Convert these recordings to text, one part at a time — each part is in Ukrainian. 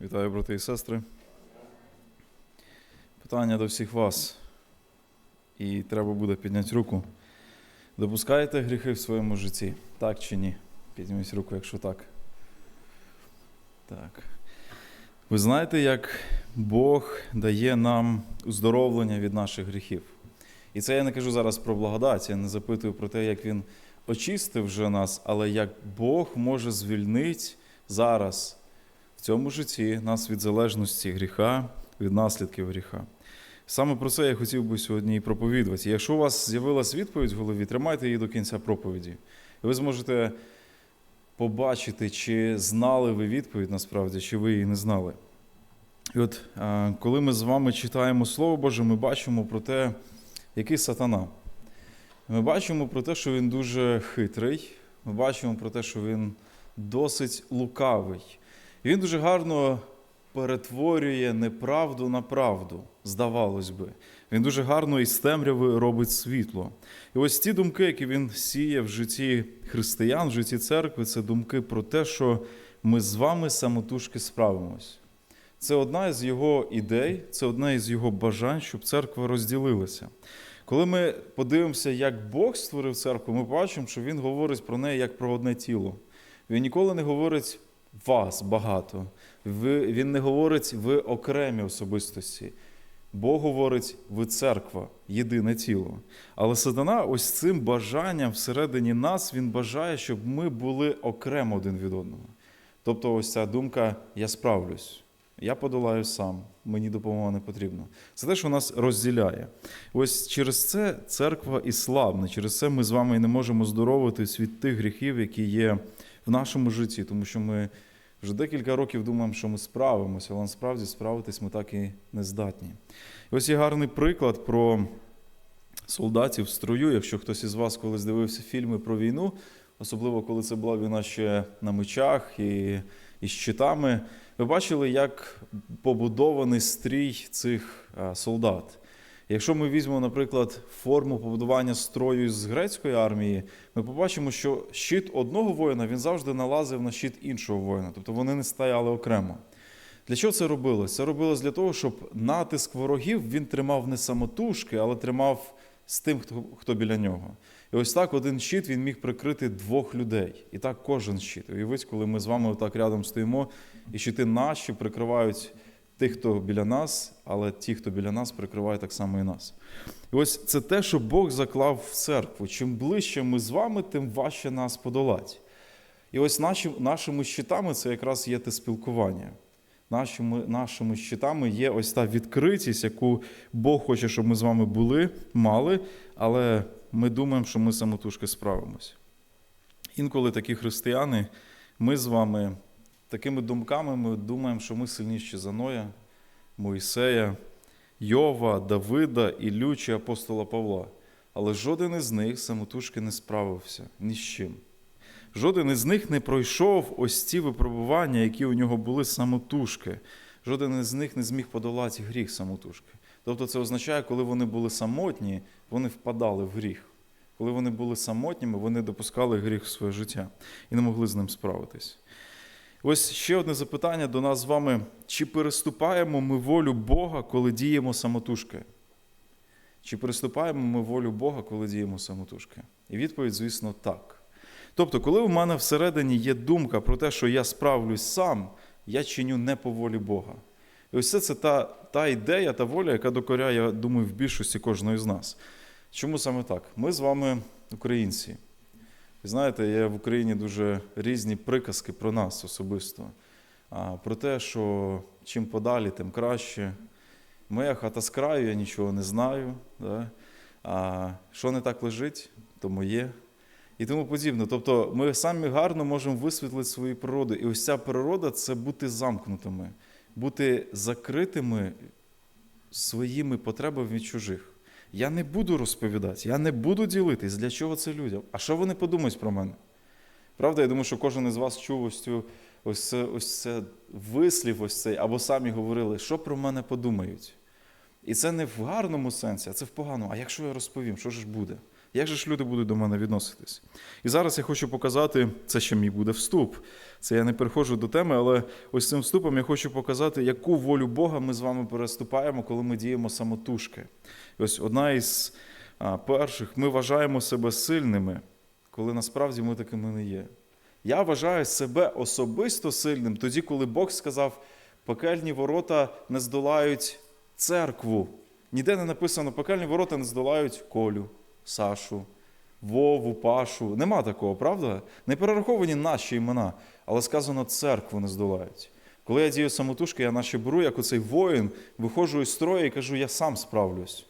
Вітаю, брати і сестри. Питання до всіх вас. І треба буде підняти руку. Допускаєте гріхи в своєму житті? Так чи ні? Підніміть руку, якщо так. Так. Ви знаєте, як Бог дає нам уздоровлення від наших гріхів. І це я не кажу зараз про благодать, я не запитую про те, як Він очистив вже нас, але як Бог може звільнити зараз в цьому житті нас від залежності гріха, від наслідків гріха. Саме про це я хотів би сьогодні і проповідувати. Якщо у вас з'явилась відповідь в голові, тримайте її до кінця проповіді. І ви зможете побачити, чи знали ви відповідь насправді, чи ви її не знали. І от коли ми з вами читаємо Слово Боже, ми бачимо про те, який сатана. Ми бачимо про те, що він дуже хитрий, ми бачимо про те, що він досить лукавий. І він дуже гарно перетворює неправду на правду, здавалось би. Він дуже гарно із темряви робить світло. І ось ті думки, які він сіє в житті християн, в житті церкви, це думки про те, що ми з вами самотужки справимось. Це одна із його ідей, це одне із його бажань, щоб церква розділилася. Коли ми подивимося, як Бог створив церкву, ми бачимо, що Він говорить про неї як про одне тіло. Він ніколи не говорить вас багато. Ви, Він не говорить ви окремі особистості. Бог говорить, ви церква, єдине тіло. Але сатана, ось цим бажанням всередині нас, він бажає, щоб ми були окремо один від одного. Тобто, ось ця думка я справлюсь. Я подолаю сам, мені допомога не потрібна. Це те, що нас розділяє. Ось через це церква і слабне, через це ми з вами і не можемо здоровитись від тих гріхів, які є в нашому житті, тому що ми вже декілька років думаємо, що ми справимося, але насправді справитись ми так і не здатні. І ось є гарний приклад про солдатів в строю. Якщо хтось із вас колись дивився фільми про війну, особливо коли це була війна ще на мечах і, і щитами, ви бачили, як побудований стрій цих солдат. Якщо ми візьмемо, наприклад, форму побудування строю з грецької армії, ми побачимо, що щит одного воїна він завжди налазив на щит іншого воїна, тобто вони не стояли окремо. Для чого це робилось? Це робилось для того, щоб натиск ворогів він тримав не самотужки, але тримав з тим, хто, хто біля нього. І ось так один щит він міг прикрити двох людей. І так кожен щит. Уявіть, коли ми з вами отак рядом стоїмо, і щити наші прикривають тих, хто біля нас, але ті, хто біля нас, прикривають так само і нас. І ось це те, що Бог заклав в церкву. Чим ближче ми з вами, тим важче нас подолати. І ось наші, нашими щитами це якраз є те спілкування. Нашими, нашими щитами є ось та відкритість, яку Бог хоче, щоб ми з вами були, мали, але ми думаємо, що ми самотужки справимося. Інколи такі християни, ми з вами такими думками ми думаємо, що ми сильніші за Ноя, Моїсея, Йова, Давида, Іллю чи апостола Павла. Але жоден із них самотужки не справився ні з чим. Жоден із них не пройшов ось ці випробування, які у нього були самотужки. Жоден із них не зміг подолати гріх самотужки. Тобто це означає, коли вони були самотні, вони впадали в гріх. Коли вони були самотніми, вони допускали гріх в своє життя і не могли з ним справитись. Ось ще одне запитання до нас з вами: чи переступаємо ми волю Бога, коли діємо самотужки? Чи переступаємо ми волю Бога, коли діємо самотужки? І відповідь, звісно, так. Тобто, коли у мене всередині є думка про те, що я справлюсь сам, я чиню не по волі Бога. І ось це, це та, та ідея, та воля, яка докоряє, я думаю, в більшості кожної з нас. Чому саме так? Ми з вами українці. Знаєте, є в Україні дуже різні приказки про нас особисто. Про те, що чим подалі, тим краще. Моя хата з краю, я нічого не знаю. Да? А що не так лежить, то моє. І тому подібне. Тобто ми самі гарно можемо висвітлити свою природу. І ось ця природа це бути замкнутими, бути закритими своїми потребами від чужих. Я не буду розповідати, я не буду ділитись, для чого це людям. А що вони подумають про мене? Правда, я думаю, що кожен із вас чув ось цю ось ось це вислів, ось цей, або самі говорили, що про мене подумають. І це не в гарному сенсі, а це в поганому. А якщо я розповім, що ж буде? Як же ж люди будуть до мене відноситись? І зараз я хочу показати, це ще мій буде вступ. Це я не переходжу до теми, але ось цим вступом я хочу показати, яку волю Бога ми з вами переступаємо, коли ми діємо самотужки. І ось одна із перших, ми вважаємо себе сильними, коли насправді ми такими не є. Я вважаю себе особисто сильним тоді, коли Бог сказав, пекельні ворота не здолають церкву. Ніде не написано, пекельні ворота не здолають Колю, Сашу, Вову, Пашу. Нема такого, правда? Не перераховані наші імена, але сказано, церкву не здолають. Коли я дію самотужки, я наче беру, як оцей воїн, виходжу із строю і кажу, я сам справлюсь.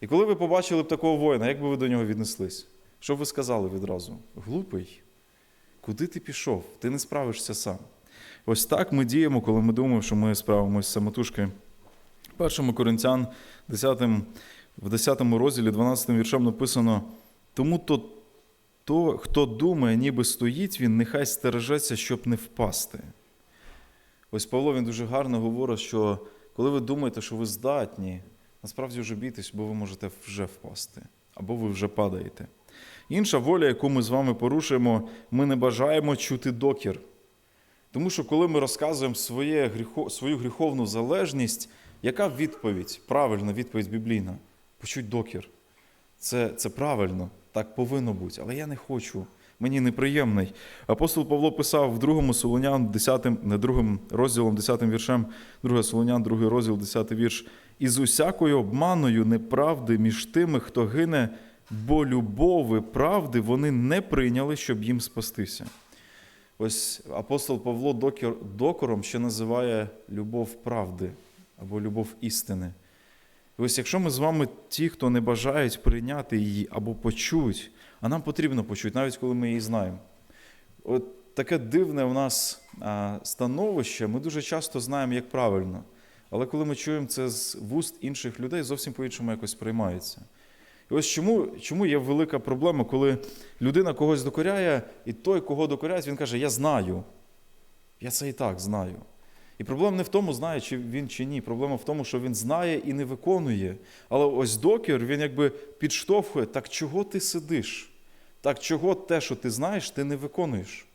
І коли ви побачили б такого воїна, як би ви до нього віднеслись? Що б ви сказали відразу? Глупий. Куди ти пішов? Ти не справишся сам. Ось так ми діємо, коли ми думаємо, що ми справимося самотужки. Першому Коринтян 10, в 10 розділі, 12 віршем написано: тому то, то, хто думає, ніби стоїть, він нехай стережеться, щоб не впасти. Ось Павло він дуже гарно говорить, що коли ви думаєте, що ви здатні, насправді вже бійтесь, бо ви можете вже впасти, або ви вже падаєте. Інша воля, яку ми з вами порушуємо, ми не бажаємо чути докір. Тому що коли ми розказуємо своє, свою гріховну залежність, яка відповідь? Правильна відповідь біблійна. Почуть докір. Це, це правильно, так повинно бути, але я не хочу. Мені неприємний. Апостол Павло писав в другому Солонян, 10, не другим розділом, 10 віршем, 2 Солонян, другий розділ, 10 вірш. І з усякою обманою неправди між тими, хто гине, бо любови правди вони не прийняли, щоб їм спастися. Ось апостол Павло докором ще називає любов правди або любов істини. І ось якщо ми з вами ті, хто не бажають прийняти її або почуть, а нам потрібно почути, навіть коли ми її знаємо. От таке дивне у нас становище, ми дуже часто знаємо, як правильно. Але коли ми чуємо це з вуст інших людей, зовсім по-іншому якось сприймається. І ось чому, чому є велика проблема, коли людина когось докоряє, і той, кого докоряють, він каже: Я знаю. Я це і так знаю. І проблема не в тому, знає чи він чи ні. Проблема в тому, що він знає і не виконує. Але ось докір, він якби підштовхує, так чого ти сидиш? Так чого те, що ти знаєш, ти не виконуєш?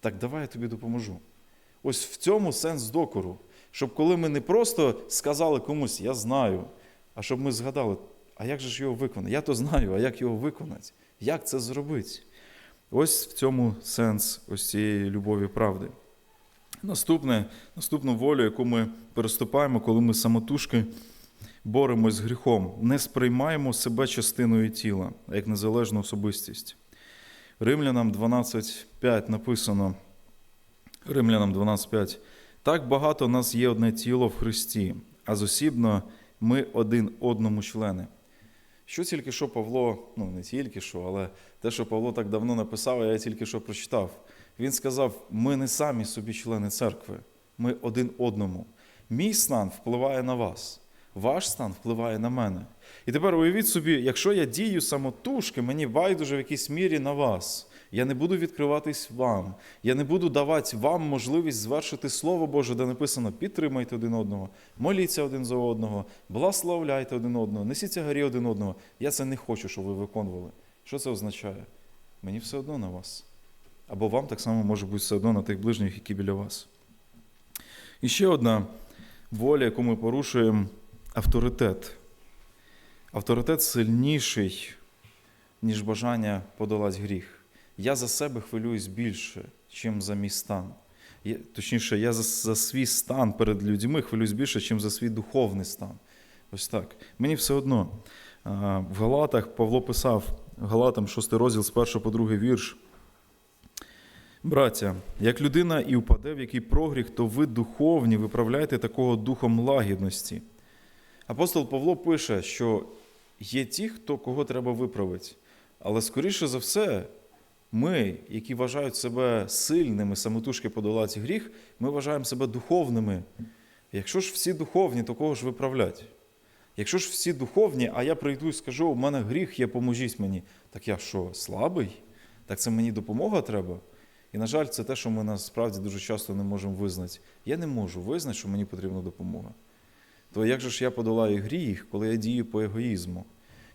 Так давай я тобі допоможу. Ось в цьому сенс докору. Щоб коли ми не просто сказали комусь, я знаю, а щоб ми згадали, а як же ж його виконати? Я то знаю, а як його виконати? Як це зробити? Ось в цьому сенс ось цієї любові правди. Наступне, наступну волю, яку ми переступаємо, коли ми самотужки боремось з гріхом, не сприймаємо себе частиною тіла, як незалежну особистість. Римлянам 12.5 написано. Римлянам 12.5. Так багато нас є одне тіло в Христі, а зосібно ми один одному члени. Що тільки що Павло, ну не тільки що, але те, що Павло так давно написав, я тільки що прочитав. Він сказав: ми не самі собі члени церкви, ми один одному. Мій стан впливає на вас, ваш стан впливає на мене. І тепер уявіть собі, якщо я дію самотужки, мені байдуже в якійсь мірі на вас. Я не буду відкриватись вам, я не буду давати вам можливість звершити Слово Боже, де написано: підтримайте один одного, моліться один за одного, благословляйте один одного, несіться гарі один одного. Я це не хочу, щоб ви виконували. Що це означає? Мені все одно на вас. Або вам так само може бути все одно на тих ближніх, які біля вас. І ще одна воля, яку ми порушуємо авторитет. Авторитет сильніший, ніж бажання подолати гріх. Я за себе хвилююсь більше, ніж за мій стан. Точніше, я за, за свій стан перед людьми хвилююсь більше, ніж за свій духовний стан. Ось так. Мені все одно. В Галатах Павло писав, Галатам 6 розділ з 1 по 2 вірш. Браття, як людина і впаде в який прогріх, то ви духовні, виправляйте такого духом лагідності. Апостол Павло пише, що є ті, хто кого треба виправити. Але скоріше за все, ми, які вважають себе сильними, самотужки подолати гріх, ми вважаємо себе духовними. Якщо ж всі духовні, то кого ж виправлять? Якщо ж всі духовні, а я прийду і скажу, у мене гріх є, поможіть мені. Так я що, слабий? Так це мені допомога треба? І, на жаль, це те, що ми насправді дуже часто не можемо визнати. Я не можу визнати, що мені потрібна допомога. То як же ж я подолаю гріх, коли я дію по егоїзму?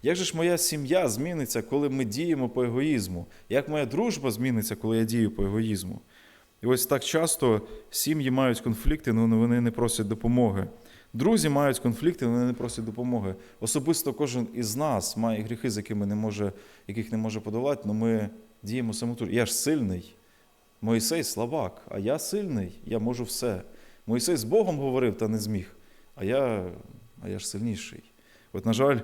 Як же ж моя сім'я зміниться, коли ми діємо по егоїзму? Як моя дружба зміниться, коли я дію по егоїзму? І ось так часто сім'ї мають конфлікти, але вони не просять допомоги. Друзі мають конфлікти, вони не просять допомоги. Особисто кожен із нас має гріхи, з якими не може, яких не може подолати, але ми діємо самотур. Я ж сильний. Моїсей слабак, а я сильний, я можу все. Моїсей з Богом говорив та не зміг, а я, а я ж сильніший. От, на жаль,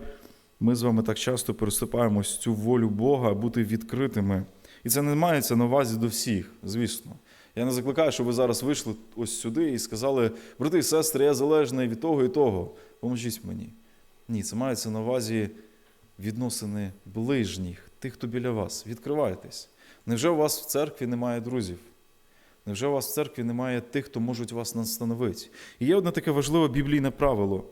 ми з вами так часто переступаємо ось цю волю Бога бути відкритими. І це не мається на увазі до всіх, звісно. Я не закликаю, щоб ви зараз вийшли ось сюди і сказали, брати і сестри, я залежний від того і того. Поможіть мені. Ні, це мається на увазі відносини ближніх, тих, хто біля вас. Відкривайтесь. Невже у вас в церкві немає друзів? Невже у вас в церкві немає тих, хто можуть вас настановити? І є одне таке важливе біблійне правило: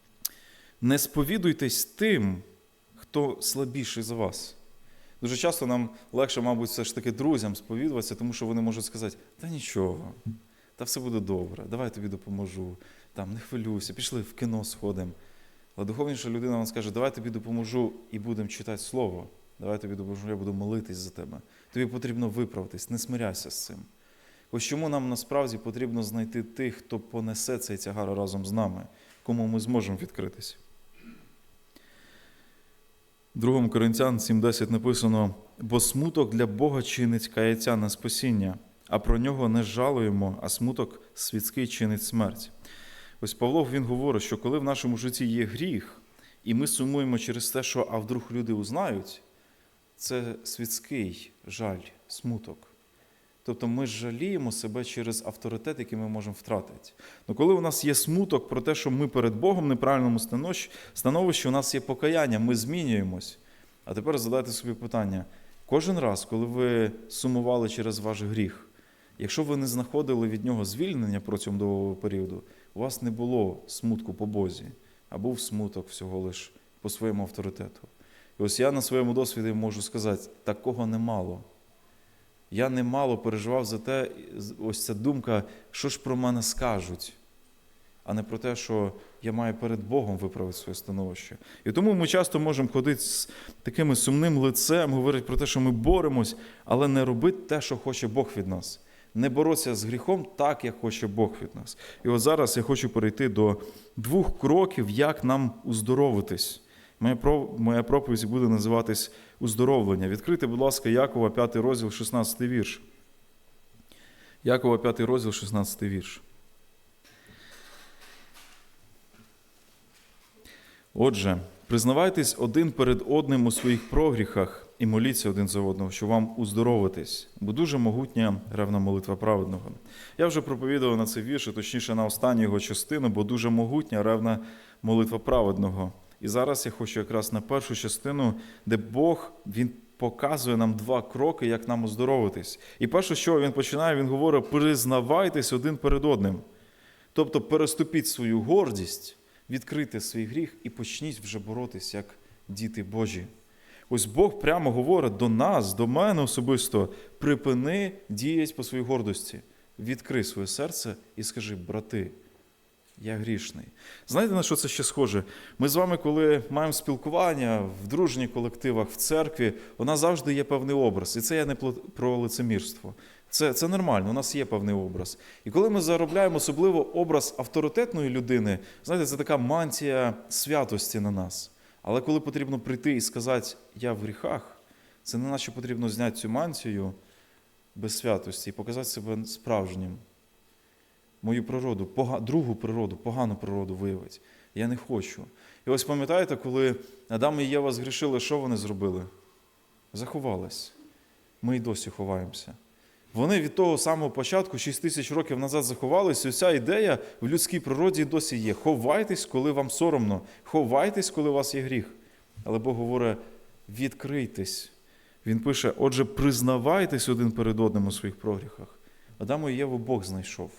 не сповідуйтесь тим, хто слабіший за вас. Дуже часто нам легше, мабуть, все ж таки друзям сповідуватися, тому що вони можуть сказати, та нічого, та все буде добре, давай я тобі допоможу, там, не хвилюйся, пішли в кіно сходимо. Але духовніша людина вам скаже, давай я тобі допоможу і будемо читати слово. Давай я тобі допоможу, я буду молитись за тебе. Тобі потрібно виправитись, не смиряйся з цим. Ось чому нам насправді потрібно знайти тих, хто понесе цей тягар разом з нами, кому ми зможемо відкритися. 2 Коринтян 7.10 написано: бо смуток для Бога чинить каяття на спасіння, а про нього не жалуємо, а смуток світський чинить смерть. Ось Павло він говорить, що коли в нашому житті є гріх, і ми сумуємо через те, що а вдруг люди узнають, це світський жаль, смуток. Тобто ми жаліємо себе через авторитет, який ми можемо втратити. Ну коли у нас є смуток про те, що ми перед Богом в неправильному становищі, у нас є покаяння, ми змінюємось. А тепер задайте собі питання: кожен раз, коли ви сумували через ваш гріх, якщо ви не знаходили від нього звільнення протягом довгого періоду, у вас не було смутку по Бозі, а був смуток всього лиш по своєму авторитету. І ось я на своєму досвіді можу сказати, такого немало. Я немало переживав за те, ось ця думка, що ж про мене скажуть, а не про те, що я маю перед Богом виправити своє становище. І тому ми часто можемо ходити з таким сумним лицем, говорити про те, що ми боремось, але не робити те, що хоче Бог від нас. Не боротися з гріхом так, як хоче Бог від нас. І от зараз я хочу перейти до двох кроків, як нам уздоровитись. Моя проповідь буде називатись Уздоровлення. Відкрийте, будь ласка, Якова, 5 розділ, 16 вірш. Якова, 5 розділ, 16 вірш. Отже, признавайтесь один перед одним у своїх прогріхах і моліться один за одного, що вам уздоровитись, бо дуже могутня ревна молитва праведного. Я вже проповідував на цей вірш, точніше на останню його частину, бо дуже могутня ревна молитва праведного. І зараз я хочу якраз на першу частину, де Бог Він показує нам два кроки, як нам оздоровитись. І перше, що він починає, він говорить: признавайтесь один перед одним. Тобто переступіть свою гордість, відкрийте свій гріх і почніть вже боротись як діти Божі. Ось Бог прямо говорить до нас, до мене особисто: припини діять по своїй гордості, відкрий своє серце і скажи, брати. Я грішний. Знаєте, на що це ще схоже? Ми з вами, коли маємо спілкування в дружніх колективах, в церкві, у нас завжди є певний образ. І це я не про лицемірство. Це це нормально, у нас є певний образ. І коли ми заробляємо особливо образ авторитетної людини, знаєте, це така мантія святості на нас. Але коли потрібно прийти і сказати, я в гріхах, це не наче потрібно зняти цю мантію без святості і показати себе справжнім мою природу, другу природу, погану природу виявить. Я не хочу. І ось пам'ятаєте, коли Адам і Єва згрішили, що вони зробили? Заховались. Ми й досі ховаємося. Вони від того самого початку, 6 тисяч років назад заховалися, і ця ідея в людській природі досі є. Ховайтесь, коли вам соромно, ховайтесь, коли у вас є гріх. Але Бог говорить: відкрийтесь. Він пише: отже, признавайтесь один перед одним у своїх прогріхах. Адаму і Єву Бог знайшов.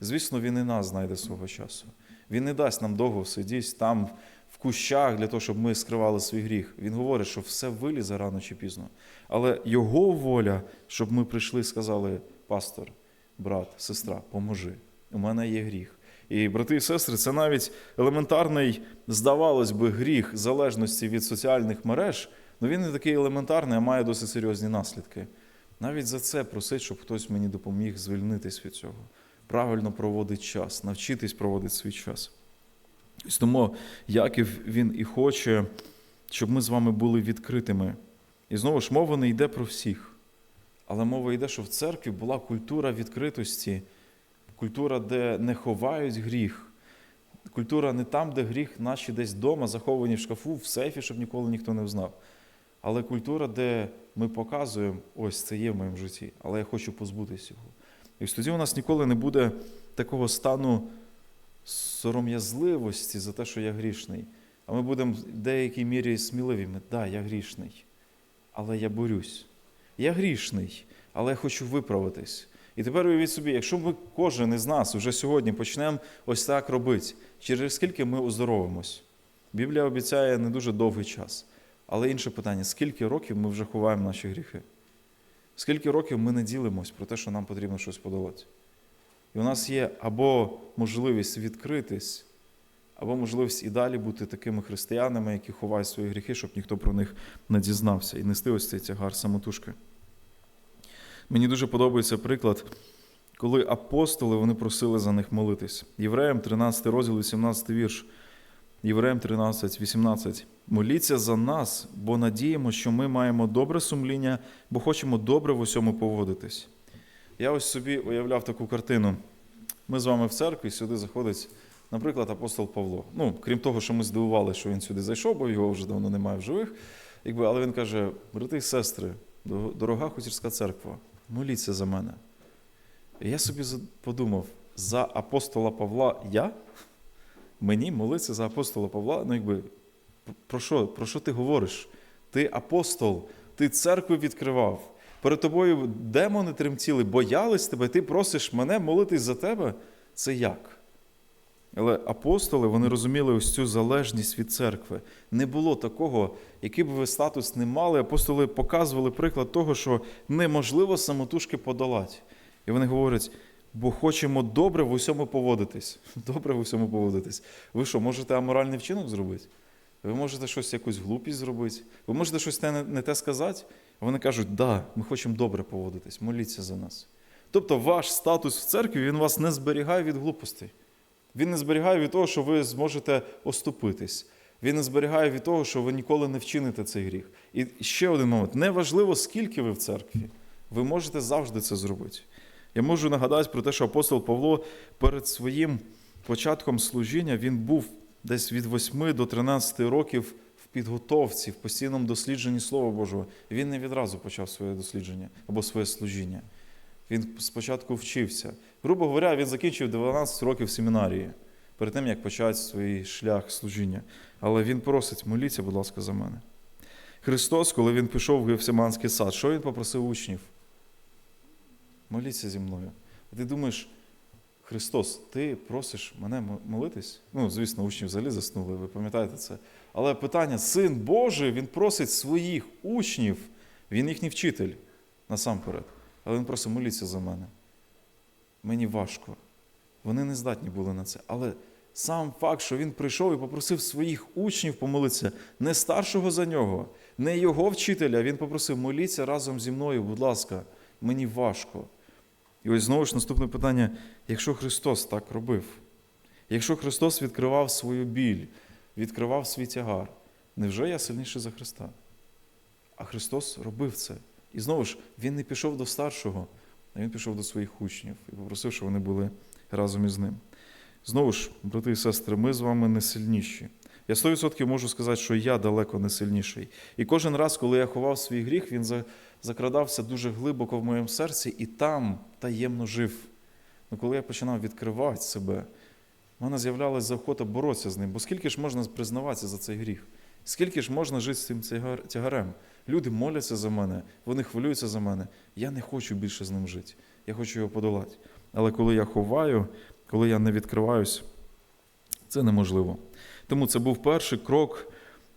Звісно, він і нас знайде свого часу. Він не дасть нам довго сидіти там в кущах для того, щоб ми скривали свій гріх. Він говорить, що все вилізе рано чи пізно. Але його воля, щоб ми прийшли і сказали, пастор, брат, сестра, поможи. У мене є гріх. І, брати і сестри, це навіть елементарний, здавалось би, гріх залежності від соціальних мереж, але він не такий елементарний, а має досить серйозні наслідки. Навіть за це просить, щоб хтось мені допоміг звільнитись від цього, правильно проводити час, навчитись проводити свій час. Тому Яків він і хоче, щоб ми з вами були відкритими. І знову ж мова не йде про всіх, але мова йде, що в церкві була культура відкритості, культура, де не ховають гріх. Культура не там, де гріх наші десь вдома, заховані в шкафу, в сейфі, щоб ніколи ніхто не взнав. Але культура, де ми показуємо, ось це є в моєму житті, але я хочу позбутися його. І тоді у нас ніколи не буде такого стану сором'язливості за те, що я грішний. А ми будемо в деякій мірі сміливими. Так, да, я грішний, але я борюсь. Я грішний, але я хочу виправитись. І тепер уявіть собі, якщо ми кожен із нас вже сьогодні почнемо ось так робити, через скільки ми оздоровимось? Біблія обіцяє не дуже довгий час. Але інше питання: скільки років ми вже ховаємо наші гріхи? Скільки років ми не ділимось про те, що нам потрібно щось подолати? І у нас є або можливість відкритись, або можливість і далі бути такими християнами, які ховають свої гріхи, щоб ніхто про них не дізнався, і нести ось цей тягар самотужки. Мені дуже подобається приклад, коли апостоли вони просили за них молитись. Євреям 13 розділ, 18 вірш. Євреям 13, 18. Моліться за нас, бо надіємо, що ми маємо добре сумління, бо хочемо добре в усьому поводитись. Я ось собі уявляв таку картину. Ми з вами в церкві, сюди заходить, наприклад, апостол Павло. Ну, крім того, що ми здивували, що він сюди зайшов, бо його вже давно немає в живих. Якби, але він каже: брати і сестри, дорога хутірська церква, моліться за мене. І я собі подумав: за апостола Павла я? Мені молитися за апостола Павла, ну якби про що, про що ти говориш? Ти апостол, ти церкву відкривав. Перед тобою демони тремтіли, боялись тебе, ти просиш мене молитись за тебе. Це як? Але апостоли вони розуміли ось цю залежність від церкви. Не було такого, який би ви статус не мали. Апостоли показували приклад того, що неможливо самотужки подолати. І вони говорять, бо хочемо добре в усьому поводитись. Добре в усьому поводитись. Ви що, можете аморальний вчинок зробити? Ви можете щось якусь глупість зробити, ви можете щось не те сказати. Вони кажуть, да, ми хочемо добре поводитись, моліться за нас. Тобто ваш статус в церкві він вас не зберігає від глупостей. Він не зберігає від того, що ви зможете оступитись. Він не зберігає від того, що ви ніколи не вчините цей гріх. І ще один момент: неважливо, скільки ви в церкві, ви можете завжди це зробити. Я можу нагадати про те, що апостол Павло перед своїм початком служіння він був десь від 8 до 13 років в підготовці, в постійному дослідженні Слова Божого. Він не відразу почав своє дослідження або своє служіння. Він спочатку вчився. Грубо говоря, він закінчив 12 років семінарії перед тим, як почати свій шлях служіння. Але він просить, моліться, будь ласка, за мене. Христос, коли він пішов в Гефсиманський сад, що він попросив учнів? Моліться зі мною. Ти думаєш, Христос, ти просиш мене молитись? Ну, звісно, учні взагалі заснули, ви пам'ятаєте це. Але питання: Син Божий, Він просить своїх учнів, він їхній вчитель насамперед. Але він просить моліться за мене. Мені важко. Вони не здатні були на це. Але сам факт, що він прийшов і попросив своїх учнів помолитися, не старшого за нього, не його вчителя. Він попросив моліться разом зі мною, будь ласка, мені важко. І ось знову ж наступне питання: якщо Христос так робив, якщо Христос відкривав свою біль, відкривав свій тягар, невже я сильніший за Христа? А Христос робив це. І знову ж, Він не пішов до старшого, а Він пішов до своїх учнів і попросив, щоб вони були разом із ним. Знову ж, брати і сестри, ми з вами не сильніші. Я 100% можу сказати, що я далеко не сильніший. І кожен раз, коли я ховав свій гріх, він закрадався дуже глибоко в моєму серці і там таємно жив. Ну, Коли я починав відкривати себе, в мене з'являлася заохота боротися з ним. Бо скільки ж можна признаватися за цей гріх? Скільки ж можна жити з цим тягарем? Люди моляться за мене, вони хвилюються за мене. Я не хочу більше з ним жити. Я хочу його подолати. Але коли я ховаю, коли я не відкриваюсь, це неможливо. Тому це був перший крок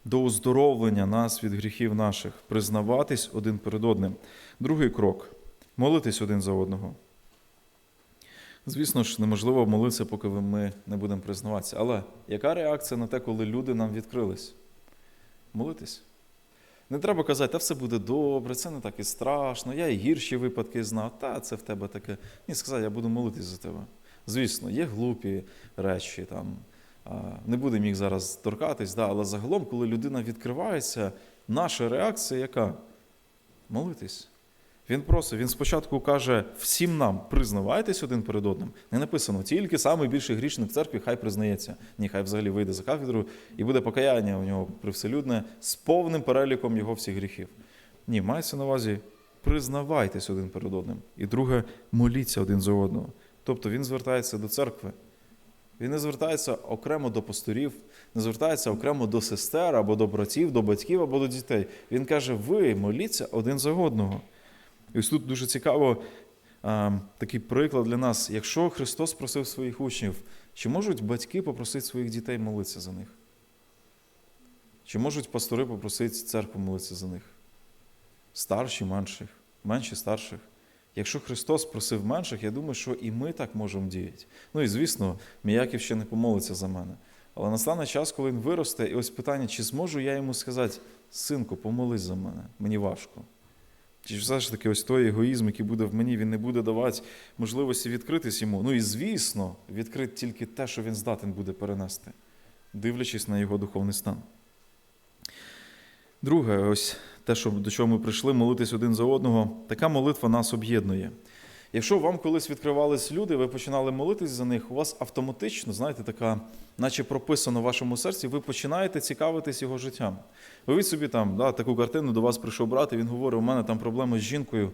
до оздоровлення нас від гріхів наших, признаватись один перед одним. Другий крок молитись один за одного. Звісно ж, неможливо молитися, поки ми не будемо признаватися. Але яка реакція на те, коли люди нам відкрились? Молитись. Не треба казати, та все буде добре, це не так і страшно, я і гірші випадки знав, та це в тебе таке. Ні, сказати, я буду молитись за тебе. Звісно, є глупі речі, там, не будемо їх зараз торкатись, да, але загалом, коли людина відкривається, наша реакція яка? Молитись. Він просить, він спочатку каже всім нам, признавайтесь один перед одним. Не написано, тільки самий більший грішник в церкві хай признається. Ні, хай взагалі вийде за кафедру і буде покаяння у нього привселюдне з повним переліком його всіх гріхів. Ні, мається на увазі, признавайтесь один перед одним. І друге, моліться один за одного. Тобто він звертається до церкви. Він не звертається окремо до пасторів, не звертається окремо до сестер або до братів, до батьків або до дітей. Він каже: ви моліться один за одного. І ось тут дуже цікаво а, такий приклад для нас. Якщо Христос просив своїх учнів, чи можуть батьки попросити своїх дітей молитися за них? Чи можуть пастори попросити церкву молитися за них? Старші, менших, менші, старших. Якщо Христос просив менших, я думаю, що і ми так можемо діяти. Ну і звісно, Міяків ще не помолиться за мене. Але настане час, коли він виросте, і ось питання, чи зможу я йому сказати, синку, помолись за мене, мені важко. Чи все ж таки ось той егоїзм, який буде в мені, він не буде давати можливості відкритись йому. Ну і звісно, відкрити тільки те, що він здатен буде перенести, дивлячись на його духовний стан. Друге, ось те, що, до чого ми прийшли, молитись один за одного, така молитва нас об'єднує. Якщо вам колись відкривались люди, ви починали молитись за них, у вас автоматично, знаєте, така, наче прописано в вашому серці, ви починаєте цікавитись його життям. Уявіть собі там, да, таку картину до вас прийшов брат, і він говорить, у мене там проблеми з жінкою,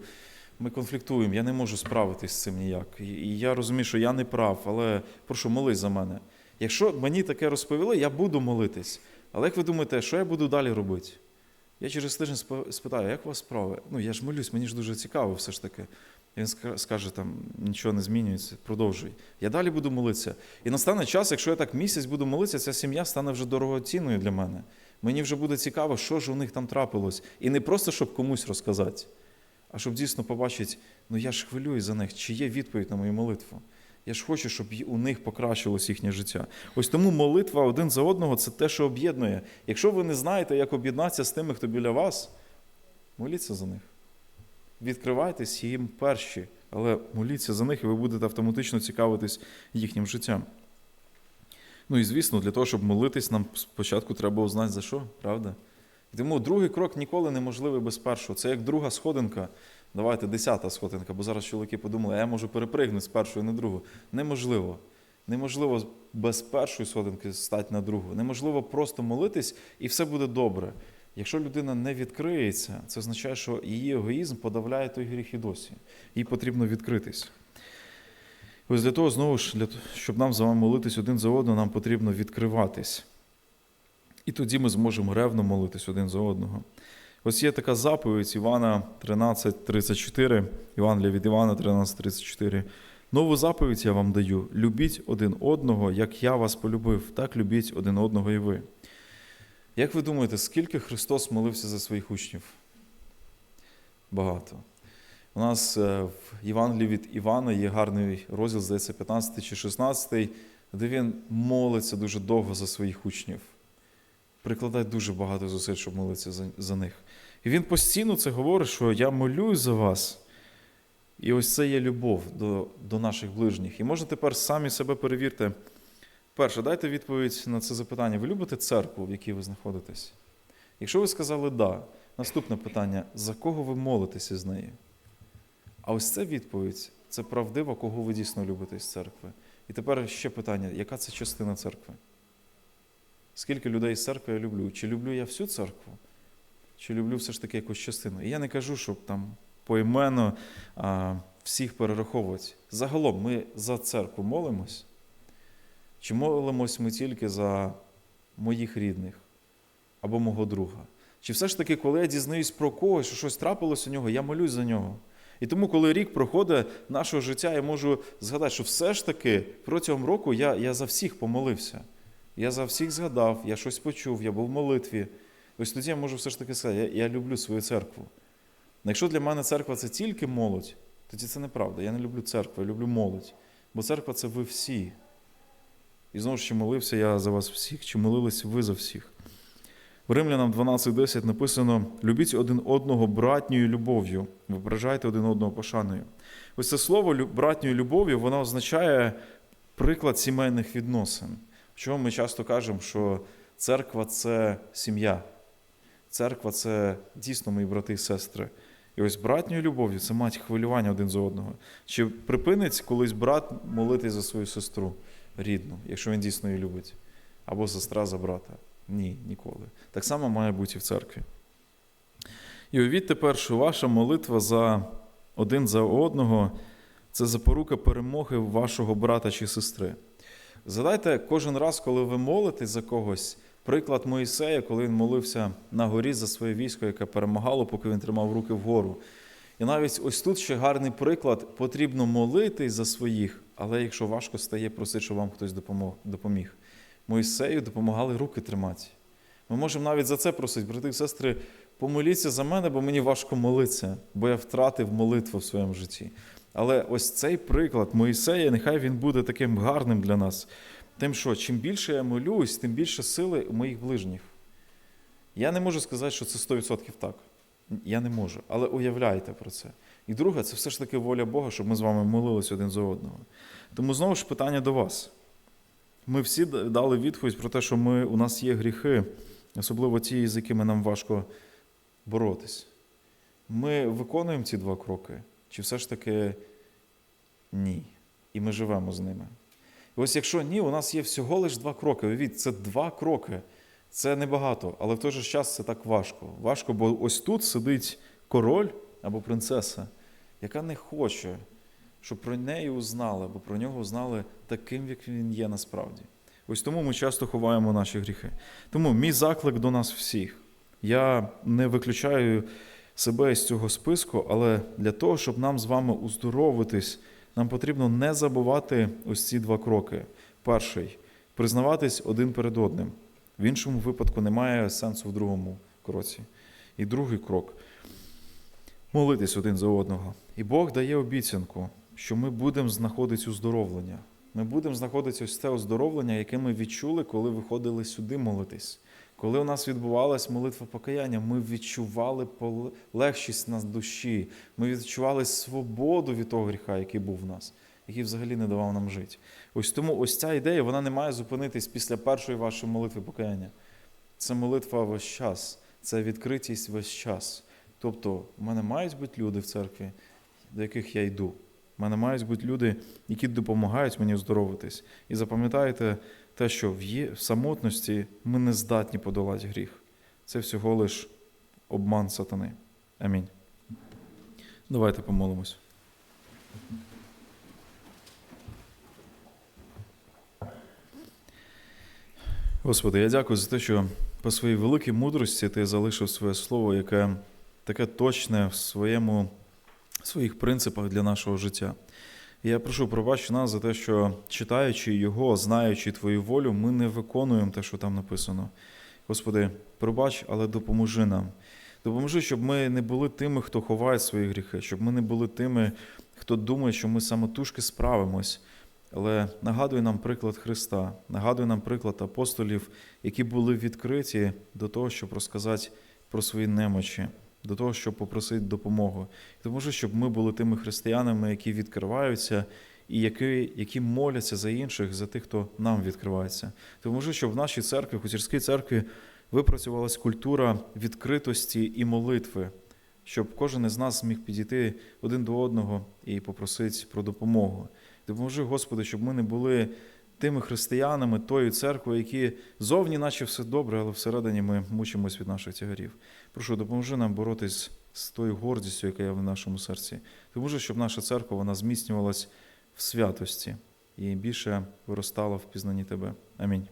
ми конфліктуємо, я не можу справитись з цим ніяк. І я розумію, що я не прав, але прошу, молись за мене. Якщо мені таке розповіли, я буду молитись. Але як ви думаєте, що я буду далі робити? Я через тиждень спитаю, як у вас справи? Ну, я ж молюсь, мені ж дуже цікаво все ж таки. Він скаже, там нічого не змінюється, продовжуй. Я далі буду молитися. І настане час, якщо я так місяць буду молитися, ця сім'я стане вже дорогоцінною для мене. Мені вже буде цікаво, що ж у них там трапилось. І не просто, щоб комусь розказати, а щоб дійсно побачити, ну я ж хвилююсь за них, чи є відповідь на мою молитву. Я ж хочу, щоб у них покращилось їхнє життя. Ось тому молитва один за одного це те, що об'єднує. Якщо ви не знаєте, як об'єднатися з тими, хто біля вас, моліться за них. Відкривайтесь їм перші, але моліться за них, і ви будете автоматично цікавитись їхнім життям. Ну і звісно, для того, щоб молитись, нам спочатку треба узнати за що, правда? Тому другий крок ніколи неможливий без першого. Це як друга сходинка. Давайте десята сходинка, бо зараз чоловіки подумали, а я можу перепригнути з першої на другу. Неможливо. Неможливо без першої сходинки стати на другу. Неможливо просто молитись, і все буде добре. Якщо людина не відкриється, це означає, що її егоїзм подавляє той гріх і досі. Їй потрібно відкритись. Ось для того, знову ж, для, щоб нам з вами молитись один за одного, нам потрібно відкриватись. І тоді ми зможемо ревно молитись один за одного. Ось є така заповідь Івана 13:34, Євангелія від Івана 13:34. Нову заповідь я вам даю: любіть один одного, як я вас полюбив, так любіть один одного і ви. Як ви думаєте, скільки Христос молився за своїх учнів? Багато. У нас е, в Євангелії від Івана є гарний розділ, здається, 15 чи 16, де він молиться дуже довго за своїх учнів. Прикладає дуже багато зусиль, щоб молитися за них. І він постійно це говорить, що я молюсь за вас. І ось це є любов до, до наших ближніх. І можна тепер самі себе перевірте. Перше, дайте відповідь на це запитання. Ви любите церкву, в якій ви знаходитесь? Якщо ви сказали да, наступне питання: за кого ви молитеся з нею? А ось це відповідь це правдиво, кого ви дійсно любите з церкви. І тепер ще питання: яка це частина церкви? Скільки людей з церкви я люблю? Чи люблю я всю церкву? Чи люблю все ж таки якусь частину? І я не кажу, щоб там поіменно а, всіх перераховувати. Загалом ми за церкву молимось. Чи молимось ми тільки за моїх рідних або мого друга? Чи все ж таки, коли я дізнаюсь про когось, що щось трапилось у нього, я молюсь за нього? І тому, коли рік проходить нашого життя, я можу згадати, що все ж таки протягом року я, я за всіх помолився. Я за всіх згадав, я щось почув, я був в молитві. Ось тоді я можу все ж таки сказати, я, я люблю свою церкву. Якщо для мене церква це тільки молодь, тоді це неправда. Я не люблю церкву, я люблю молодь. Бо церква це ви всі. І знову ж чи молився я за вас всіх, чи молились ви за всіх. В Римлянам 12.10 написано: любіть один одного братньою любов'ю, випереджайте один одного пошаною. Ось це слово братньою любов'ю, воно означає приклад сімейних відносин. Чому ми часто кажемо, що церква це сім'я, церква це дійсно мої брати і сестри. І ось братньою любов'ю це мать хвилювання один за одного. Чи припинить колись брат молитись за свою сестру рідну, якщо він дійсно її любить, або сестра за брата? Ні, ніколи. Так само має бути і в церкві. І уявіть тепер, що ваша молитва за один за одного це запорука перемоги вашого брата чи сестри. Згадайте кожен раз, коли ви молитесь за когось, приклад Моїсея, коли він молився на горі за своє військо, яке перемагало, поки він тримав руки вгору. І навіть ось тут ще гарний приклад: потрібно молитись за своїх, але якщо важко стає, просить, щоб вам хтось допоміг. Моїсею допомагали руки тримати. Ми можемо навіть за це просити, брати і сестри, помоліться за мене, бо мені важко молитися, бо я втратив молитву в своєму житті. Але ось цей приклад Моїсея, нехай він буде таким гарним для нас. Тим, що чим більше я молюсь, тим більше сили у моїх ближніх. Я не можу сказати, що це 100% так. Я не можу. Але уявляйте про це. І друге, це все ж таки воля Бога, щоб ми з вами молились один за одного. Тому знову ж питання до вас. Ми всі дали відповідь про те, що ми, у нас є гріхи, особливо ті, з якими нам важко боротись. Ми виконуємо ці два кроки, чи все ж таки ні. І ми живемо з ними. І ось якщо ні, у нас є всього лише два кроки. Уявіть, це два кроки. Це небагато, але в той же час це так важко. Важко, бо ось тут сидить король або принцеса, яка не хоче, щоб про неї узнали, або про нього узнали таким, як він є насправді. Ось тому ми часто ховаємо наші гріхи. Тому мій заклик до нас всіх. Я не виключаю себе із цього списку, але для того, щоб нам з вами уздоровитись, нам потрібно не забувати ось ці два кроки. Перший признаватись один перед одним. В іншому випадку немає сенсу в другому кроці. І другий крок молитись один за одного. І Бог дає обіцянку, що ми будемо знаходити оздоровлення. Ми будемо знаходити ось це оздоровлення, яке ми відчули, коли виходили сюди молитись. Коли у нас відбувалась молитва покаяння, ми відчували легшість на душі, ми відчували свободу від того гріха, який був в нас, який взагалі не давав нам жити. Ось тому ось ця ідея вона не має зупинитись після першої вашої молитви покаяння. Це молитва весь час, це відкритість весь час. Тобто, в мене мають бути люди в церкві, до яких я йду. У мене мають бути люди, які допомагають мені оздоровитись. І запам'ятайте те, що в, є, в самотності ми не здатні подолати гріх. Це всього лиш обман сатани. Амінь. Давайте помолимось. Господи, я дякую за те, що по своїй великій мудрості ти залишив своє слово, яке таке точне в своєму, своїх принципах для нашого життя. Я прошу пробач нас за те, що читаючи його, знаючи Твою волю, ми не виконуємо те, що там написано. Господи, пробач, але допоможи нам. Допоможи, щоб ми не були тими, хто ховає свої гріхи, щоб ми не були тими, хто думає, що ми самотужки справимось. Але нагадуй нам приклад Христа, нагадуй нам приклад апостолів, які були відкриті до того, щоб розказати про свої немочі, до того, щоб попросити допомогу. Допоможи, щоб ми були тими християнами, які відкриваються і які які моляться за інших, за тих, хто нам відкривається. Допоможи, щоб в нашій церкві, хутірській церкві, випрацювалась культура відкритості і молитви, щоб кожен із нас зміг підійти один до одного і попросити про допомогу. Допоможи, Господи, щоб ми не були тими християнами, тою церквою, які зовні, наче все добре, але всередині ми мучимось від наших тягарів. Прошу, допоможи нам боротись з тою гордістю, яка є в нашому серці. Допоможи, щоб наша церква вона зміцнювалась в святості і більше виростала в пізнанні Тебе. Амінь.